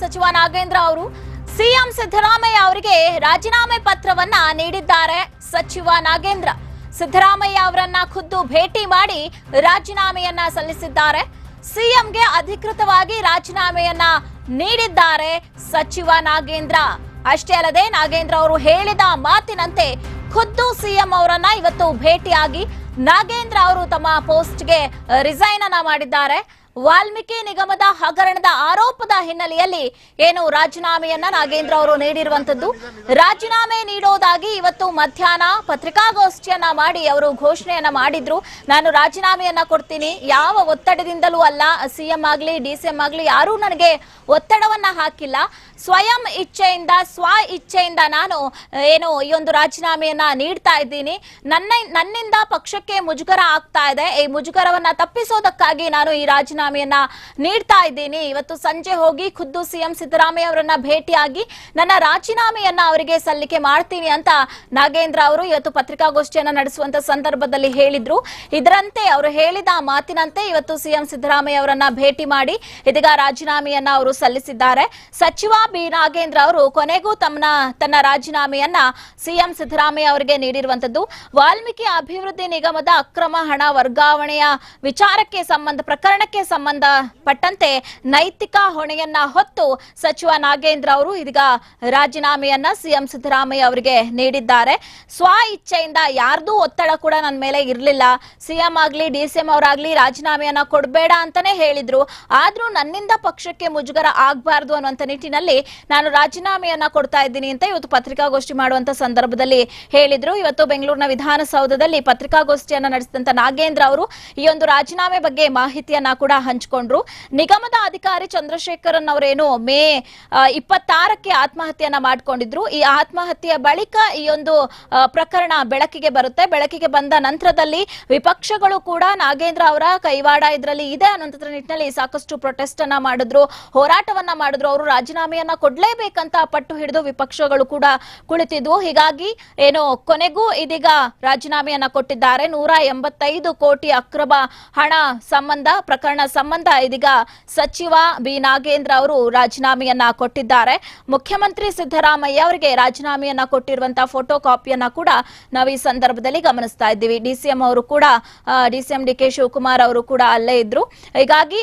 ಸಚಿವ ನಾಗೇಂದ್ರ ಅವರು ಸಿಎಂ ಸಿದ್ದರಾಮಯ್ಯ ಅವರಿಗೆ ರಾಜೀನಾಮೆ ಪತ್ರವನ್ನ ನೀಡಿದ್ದಾರೆ. ಸಚಿವ ನಾಗೇಂದ್ರ ಸಿದ್ದರಾಮಯ್ಯ ಅವರನ್ನ ಖುದ್ದು ಭೇಟಿ ಮಾಡಿ ರಾಜೀನಾಮೆಯನ್ನ ಸಲ್ಲಿಸಿದ್ದಾರೆ. ಸಿಎಂಗೆ ಅಧಿಕೃತವಾಗಿ ರಾಜೀನಾಮೆಯನ್ನ ನೀಡಿದ್ದಾರೆ ಸಚಿವ ನಾಗೇಂದ್ರ. ಅಷ್ಟೇ ಅಲ್ಲದೆ ನಾಗೇಂದ್ರ ಅವರು ಹೇಳಿದ ಮಾತಿನಂತೆ ಖುದ್ದು ಸಿಎಂ ಅವರನ್ನ ಇವತ್ತು ಭೇಟಿಯಾಗಿ ನಾಗೇಂದ್ರ ಅವರು ತಮ್ಮ ಪೋಸ್ಟ್ಗೆ ರಿಸೈನ್ ಅನ್ನ ಮಾಡಿದ್ದಾರೆ. ವಾಲ್ಮೀಕಿ ನಿಗಮದ ಹಗರಣದ ಆರೋಪದ ಹಿನ್ನೆಲೆಯಲ್ಲಿ ಏನು ರಾಜೀನಾಮೆಯನ್ನ ನಾಗೇಂದ್ರ ಅವರು ನೀಡಿರುವಂತದ್ದು ರಾಜೀನಾಮೆ ನೀಡೋದಾಗಿ ಇವತ್ತು ಮಧ್ಯಾಹ್ನ ಪತ್ರಿಕಾಗೋಷ್ಠಿಯನ್ನ ಮಾಡಿ ಅವರು ಘೋಷಣೆಯನ್ನ ಮಾಡಿದ್ರು. ನಾನು ರಾಜೀನಾಮೆಯನ್ನ ಕೊಡ್ತೀನಿ. ಯಾವ ಒತ್ತಡದಿಂದಲೂ ಅಲ್ಲ. ಸಿಎಂ ಆಗ್ಲಿ ಡಿಸಿಎಂ ಆಗ್ಲಿ, ಯಾರೂ ನನಗೆ ಒತ್ತಡವನ್ನ ಹಾಕಿಲ್ಲ. ಸ್ವಯಂ ಇಚ್ಛೆಯಿಂದ, ಸ್ವ ಇಚ್ಛೆಯಿಂದ ನಾನು ಏನು ಈ ಒಂದು ರಾಜೀನಾಮೆಯನ್ನ ನೀಡ್ತಾ ಇದ್ದೀನಿ. ನನ್ನ, ನನ್ನಿಂದ ಪಕ್ಷಕ್ಕೆ ಮುಜುಗರ ಆಗ್ತಾ ಇದೆ. ಈ ಮುಜುಗರವನ್ನ ತಪ್ಪಿಸೋದಕ್ಕಾಗಿ ನಾನು ಈ ರಾಜೀನಾಮೆಯನ್ನ ನೀಡ್ತಾ ಇದ್ದೀನಿ. ಇವತ್ತು ಸಂಜೆ ಹೋಗಿ ಖುದ್ದು ಸಿಎಂ ಸಿದ್ದರಾಮಯ್ಯ ಅವರನ್ನ ಭೇಟಿಯಾಗಿ ನನ್ನ ರಾಜೀನಾಮೆಯನ್ನ ಅವರಿಗೆ ಸಲ್ಲಿಕೆ ಮಾಡ್ತೀನಿ ಅಂತ ನಾಗೇಂದ್ರ ಅವರು ಇವತ್ತು ಪತ್ರಿಕಾಗೋಷ್ಠಿಯನ್ನ ನಡೆಸುವಂತ ಸಂದರ್ಭದಲ್ಲಿ ಹೇಳಿದ್ರು. ಇದರಂತೆ ಅವರು ಹೇಳಿದ ಮಾತಿನಂತೆ ಇವತ್ತು ಸಿಎಂ ಸಿದ್ದರಾಮಯ್ಯ ಅವರನ್ನ ಭೇಟಿ ಮಾಡಿ ಇದೀಗ ರಾಜೀನಾಮೆಯನ್ನ ಅವರು ಸಲ್ಲಿಸಿದ್ದಾರೆ. ಸಚಿವ ಬಿ ನಾಗೇಂದ್ರ ಅವರು ಕೊನೆಗೂ ತಮ್ಮ ತನ್ನ ರಾಜೀನಾಮೆಯನ್ನ ಸಿಎಂ ಸಿದ್ದರಾಮಯ್ಯ ಅವರಿಗೆ ನೀಡಿರುವಂತದ್ದು. ವಾಲ್ಮೀಕಿ ಅಭಿವೃದ್ಧಿ ನಿಗಮದ ಅಕ್ರಮ ಹಣ ವರ್ಗಾವಣೆಯ ವಿಚಾರಕ್ಕೆ ಸಂಬಂಧ, ಪ್ರಕರಣಕ್ಕೆ ಸಂಬಂಧಪಟ್ಟಂತೆ ನೈತಿಕ ಹೊಣೆಯನ್ನ ಹೊತ್ತು ಸಚಿವ ನಾಗೇಂದ್ರ ಅವರು ಇದೀಗ ರಾಜೀನಾಮೆಯನ್ನ ಸಿಎಂ ಸಿದ್ದರಾಮಯ್ಯ ಅವರಿಗೆ ನೀಡಿದ್ದಾರೆ. ಸ್ವ ಇಚ್ಛೆಯಿಂದ ಯಾರ್ದೂ ಒತ್ತಡ ಕೂಡ ನನ್ನ ಮೇಲೆ ಇರಲಿಲ್ಲ. ಸಿಎಂ ಆಗ್ಲಿ ಡಿಸಿಎಂ ಅವರಾಗ್ಲಿ ರಾಜೀನಾಮೆಯನ್ನ ಕೊಡಬೇಡ ಅಂತಾನೆ ಹೇಳಿದ್ರು. ಆದ್ರೂ ನನ್ನಿಂದ ಪಕ್ಷಕ್ಕೆ ಮುಜುಗರ ಆಗ್ಬಾರ್ದು ಅನ್ನುವಂತ ನಿಟ್ಟಿನಲ್ಲಿ ನಾನು ರಾಜೀನಾಮೆಯನ್ನ ಕೊಡ್ತಾ ಇದ್ದೀನಿ ಅಂತ ಇವತ್ತು ಪತ್ರಿಕಾಗೋಷ್ಠಿ ಮಾಡುವಂತ ಸಂದರ್ಭದಲ್ಲಿ ಹೇಳಿದ್ರು. ಇವತ್ತು ಬೆಂಗಳೂರಿನ ವಿಧಾನಸೌಧದಲ್ಲಿ ಪತ್ರಿಕಾಗೋಷ್ಠಿಯನ್ನ ನಡೆಸಿದಂತ ನಾಗೇಂದ್ರ ಅವರು ಈ ಒಂದು ರಾಜೀನಾಮೆ ಬಗ್ಗೆ ಮಾಹಿತಿಯನ್ನ ಕೂಡ ಹಂಚಿಕೊಂಡ್ರು. ನಿಗಮದ ಅಧಿಕಾರಿ ಚಂದ್ರಶೇಖರನ್ ಅವರೇನು ಮೇ ಇಪ್ಪತ್ತಾರಕ್ಕೆ ಆತ್ಮಹತ್ಯೆಯನ್ನ ಮಾಡ್ಕೊಂಡಿದ್ರು. ಈ ಆತ್ಮಹತ್ಯೆಯ ಬಳಿಕ ಒಂದು ಪ್ರಕರಣ ಬೆಳಕಿಗೆ ಬರುತ್ತೆ. ಬೆಳಕಿಗೆ ಬಂದ ನಂತರದಲ್ಲಿ ವಿಪಕ್ಷಗಳು ಕೂಡ ನಾಗೇಂದ್ರ ಅವರ ಕೈವಾಡ ಇದರಲ್ಲಿ ಇದೆ ಅನ್ನೋ ನಿಟ್ಟಿನಲ್ಲಿ ಸಾಕಷ್ಟು ಪ್ರೊಟೆಸ್ಟ್ ಅನ್ನ ಮಾಡಿದ್ರು. ಹೋರಾಟವನ್ನ ಮಾಡಿದ್ರು. ಅವರು ರಾಜೀನಾಮೆಯನ್ನ ಕೊಡ್ಲೇಬೇಕಂತ ಪಟ್ಟು ಹಿಡಿದು ವಿಪಕ್ಷಗಳು ಕೂಡ ಕುಳಿತಿದ್ವು. ಹೀಗಾಗಿ ಏನು ಕೊನೆಗೂ ಇದೀಗ ರಾಜೀನಾಮೆಯನ್ನ ಕೊಟ್ಟಿದ್ದಾರೆ. ನೂರ ಎಂಬತ್ತೈದು ಕೋಟಿ ಅಕ್ರಮ ಹಣ ಸಂಬಂಧ, ಪ್ರಕರಣ ಸಂಬಂಧ ಇದೀಗ ಸಚಿವ ಬಿ. ನಾಗೇಂದ್ರ ಅವರು ರಾಜೀನಾಮೆಯನ್ನ ಕೊಟ್ಟಿದ್ದಾರೆ. ಮುಖ್ಯಮಂತ್ರಿ ಸಿದ್ದರಾಮಯ್ಯ ಅವರಿಗೆ ರಾಜೀನಾಮೆಯನ್ನ ಕೊಟ್ಟಿರುವಂತಹ ಫೋಟೋ ಕಾಪಿಯನ್ನ ಕೂಡ ನಾವು ಈ ಸಂದರ್ಭದಲ್ಲಿ ಗಮನಿಸ್ತಾ ಇದ್ದೀವಿ. ಡಿಸಿಎಂ ಅವರು ಕೂಡ ಡಿಸಿಎಂ ಡಿ ಕೆ ಶಿವಕುಮಾರ್ ಅವರು ಕೂಡ ಅಲ್ಲೇ ಇದ್ರು. ಹೀಗಾಗಿ